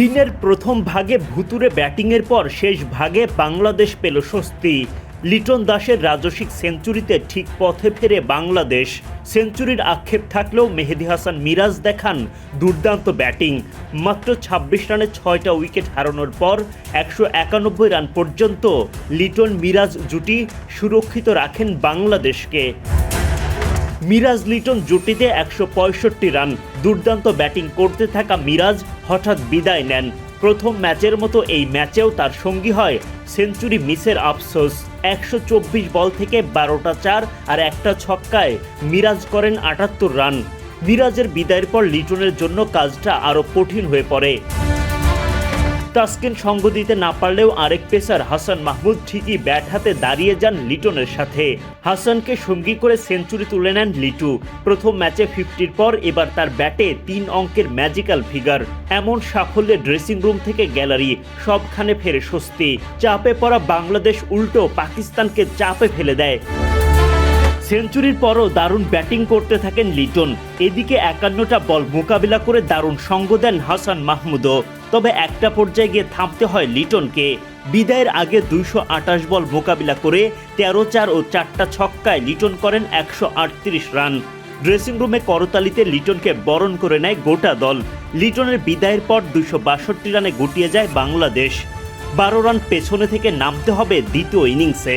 দিনের প্রথম ভাগে ভুতুরে ব্যাটিংয়ের পর শেষ ভাগে বাংলাদেশ পেল স্বস্তি। লিটন দাসের রাজস্বিক সেঞ্চুরিতে ঠিক পথে ফেরে বাংলাদেশ। সেঞ্চুরির আক্ষেপ থাকলেও মেহেদি হাসান মিরাজ দেখান দুর্দান্ত ব্যাটিং। মাত্র ছাব্বিশ রানে ছয়টা উইকেট হারানোর পর একশো একানব্বই রান পর্যন্ত লিটন মিরাজ জুটি সুরক্ষিত রাখেন বাংলাদেশকে। মিরাজ লিটন জুটিতে একশো পঁয়ষট্টি রান দুর্দান্ত ব্যাটিং করতে থাকা মিরাজ হঠাৎ বিদায় নেন। প্রথম ম্যাচের মতো এই ম্যাচেও তার সঙ্গী হয় সেঞ্চুরি মিসের আফসোস। একশো চব্বিশ বল থেকে বারোটা চার আর একটা ছক্কায় মিরাজ করেন আটাত্তর রান। মিরাজের বিদায়ের পর লিটনের জন্য কাজটা আরও কঠিন হয়ে পড়ে। তাসকিন সঙ্গ দিতে না পারলেও আরেক পেসার হাসান মাহমুদ ঠিকই ব্যাট হাতে দাঁড়িয়ে যান লিটনের সাথে। হাসানকে সঙ্গী করে সেঞ্চুরি তুলে নেন লিটু। প্রথম ম্যাচে ফিফটির পর এবার তার ব্যাটে তিন অঙ্কের ম্যাজিক্যাল ফিগার। এমন সাফল্যে ড্রেসিং রুম থেকে গ্যালারি, সবখানে ফেরে স্বস্তি। চাপে পড়া বাংলাদেশ উল্টো পাকিস্তানকে চাপে ফেলে দেয়। সেঞ্চুরির পরও দারুণ ব্যাটিং করতে থাকেন লিটন। এদিকে একান্নটা বল মোকাবিলা করে দারুণ সঙ্গ দেন হাসান মাহমুদও। তবে একটা পর্যায়ে গিয়ে থামতে হয় লিটনকে। বিদায়ের আগে দুইশো আটাশ বল মোকাবিলা করে তেরো চার ও চারটা ছক্কায় লিটন করেন একশো আটত্রিশ রান। ড্রেসিং রুমে করতালিতে লিটনকে বরণ করে নেয় গোটা দল। লিটনের বিদায়ের পর দুইশো বাষট্টি রানে গুটিয়ে যায় বাংলাদেশ। বারো রান পেছনে থেকে নামতে হবে দ্বিতীয় ইনিংসে।